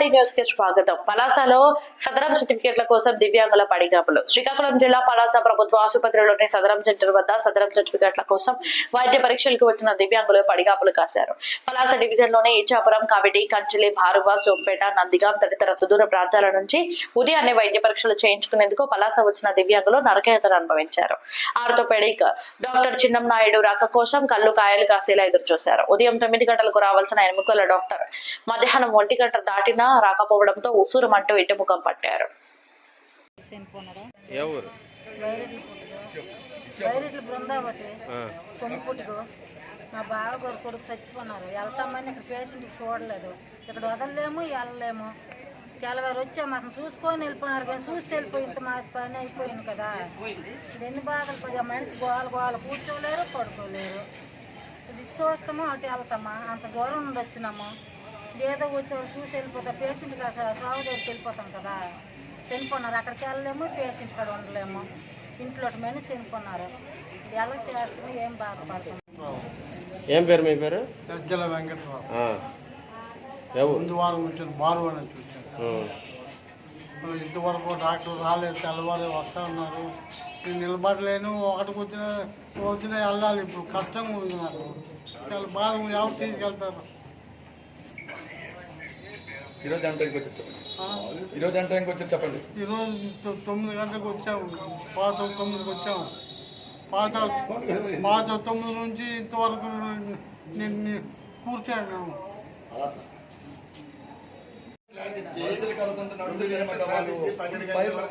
D న్యూస్కి స్వాగతం. పలాసలో సదరం సర్టిఫికేట్ల కోసం దివ్యాంగుల పడిగాపులు. శ్రీకాకుళం జిల్లా పలాస ప్రభుత్వ ఆసుపత్రిలోని సదరం సెంటర్ వద్ద సదరం సర్టిఫికేట్ల కోసం వైద్య పరీక్షలకు వచ్చిన దివ్యాంగులు పడిగాపులు కాశారు. పలాస డివిజన్లోని ఇచ్చాపురం కావిడి కంచిలి భారువ సోంపేట నందిగాం తదితర సుదూర ప్రాంతాల నుంచి ఉదయాన్నే వైద్య పరీక్షలు చేయించుకునేందుకు పలాస వచ్చిన దివ్యాంగులు నరకయాతను అనుభవించారు. ఆర్థోపెడిక్ డాక్టర్ చిన్నం నాయుడు రాక కోసం కళ్ళు కాయలు కాసేలా ఎదురు చూశారు ఉదయం తొమ్మిది గంటలకు రావాల్సిన ఎముకల డాక్టర్ మధ్యాహ్నం ఒంటి గంట దాటినా రాకపోవడంతో ఉసూరుమంటూ ఇటుముఖం పట్టారు. వైరెడ్ల బృందావతి. ఆ, కొమ్ము పుట్టుకో. మా బావ గారు కొడుకు చచ్చిపోయినారు. వెళ్తామని ఇక్కడ పేషెంట్కి చూడలేదు. ఇక్కడ వదలలేము వెళ్ళలేము. తెల్లవారు వచ్చాము అతను చూసుకొని వెళ్ళిపోయినారు కానీ చూసి వెళ్ళిపోయింది మా పని అయిపోయింది కదా. ఎన్ని బాధలు పడి మనిషి గోల గోల కూర్చోలేరు పడుకోలేరు. చూస్తాము అటు వెళ్తామా. అంత దూరం నుండి వచ్చినాము. ఏదో వచ్చేవాడు చూసి వెళ్ళిపోతా పేషెంట్కి అసలు సాగు దగ్గరికి వెళ్ళిపోతాం కదా. చనిపోయినారు అక్కడికి వెళ్ళలేము పేషెంట్ కాడ ఉండలేము. ఇంట్లో మనిషి చనిపోయినారు. ఇది ఎలా చేస్తాము ఏం బాధపడతాం. ఏం పేరు మీ పేరు? సజ్జల వెంకట్రావు. ముందు వారం వచ్చాను బారు అని చూశాను ఇంతవరకు డాక్టర్ రాలేదు తెల్లవారు వస్తా ఉన్నారు. నేను నిలబడలేను ఒకటికి వచ్చిన వచ్చిన వెళ్ళాలి. ఇప్పుడు కష్టంగా ఉంది నాకు. చాలా బాధ. ఎవరు తీసుకెళ్తారు? ఈరోజు ఎంత టైంకి వచ్చారు చెప్పండి. ఆ? ఈరోజు ఎంత టైంకి వచ్చారు చెప్పండి. ఈరోజు తొమ్మిది గంటలకు వచ్చాము పాత తొమ్మిదికి వచ్చాము పాత పాత తొమ్మిది నుంచి ఇంతవరకు నేను కూర్చాను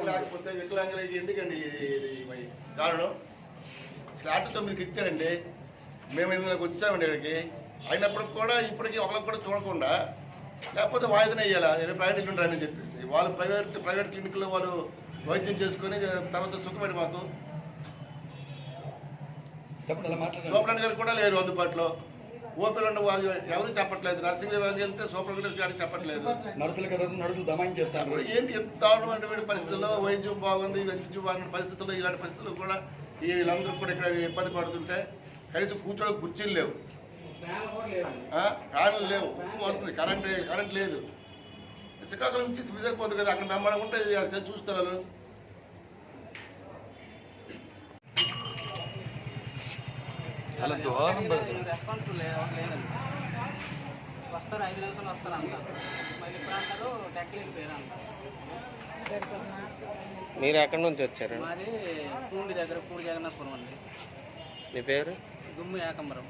లేకపోతే వికలాంగులకి ఎందుకండి ఇది- దారుణం? స్లాట్ తొమ్మిదికి ఇచ్చారండి. మేము ఎనిమిదికి వచ్చామండి ఇక్కడికి? అయినప్పటికి కూడా ఇప్పటికీ ఒకరికి కూడా చూడకుండా లేకపోతే వాయిదానే వేయాలి రేపు ప్రైవేట్ క్లినిక్ అని చెప్పేసి. వాళ్ళు ప్రైవేట్ ప్రైవేట్ క్లినిక్లో వాళ్ళు వైద్యం చేసుకొని తర్వాత సుఖపడి మాకు. సూపరింటెండెంట్ గారు కూడా లేరు అందుబాటులో. ఓపీలు ఉండే వాళ్ళు ఎవరు చెప్పట్లేదు. నర్సింగ్ విభాగం వెళ్తే సూపరింటెండెంట్ గారికి చెప్పట్లేదు. నర్సులు నర్సులు దమాయించేస్తారు ఏంటి ఎంత దారుణమైనటువంటి పరిస్థితుల్లో వైద్యం బాగుంది వైద్యం బాగున్న పరిస్థితుల్లో ఇలాంటి పరిస్థితుల్లో కూడా వీళ్ళందరూ కూడా ఇక్కడ ఇబ్బంది పడుతుంటే కనీసం కూర్చోడానికి కుర్చీలు లేవు. ఫ్యాన్లు లేవు. ఉప్పు వస్తుంది కరెంట్ కరెంట్ లేదు. శ్రీకాకుళం నుంచి సరిపోతుంది కదా అక్కడ మెమ్మడం ఉంటే చూస్తారు. అలా దూరం రెస్పాన్స్ లేదండి. వస్తారు ఐదు నిమిషాలు వస్తారు అంట. మళ్ళీ ఇప్పుడు అంటారు మీరు ఎక్కడి నుంచి వచ్చారు? మాది పూండి దగ్గర పూడి జగన్నాథపురం అండి. మీ పేరు? దుమ్ము ఏకంబరం.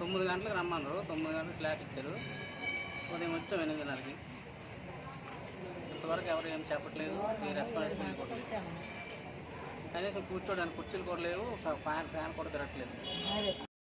తొమ్మిది గంటలకు రమ్మన్నారు తొమ్మిది గంటలకు స్లాట్ ఇచ్చారు. ఉదయం వచ్చాం ఎనిమిదిన్నరకి ఇంతవరకు ఎవరు ఏం చెప్పట్లేదు. ఈ రెస్పాన్సిబిలిటీ కూడా. కనీసం కూర్చోడానికి కుర్చీలు కూడా లేవు. ఫ్యాన్ ఫ్యాన్ కూడా తిరగట్లేదు.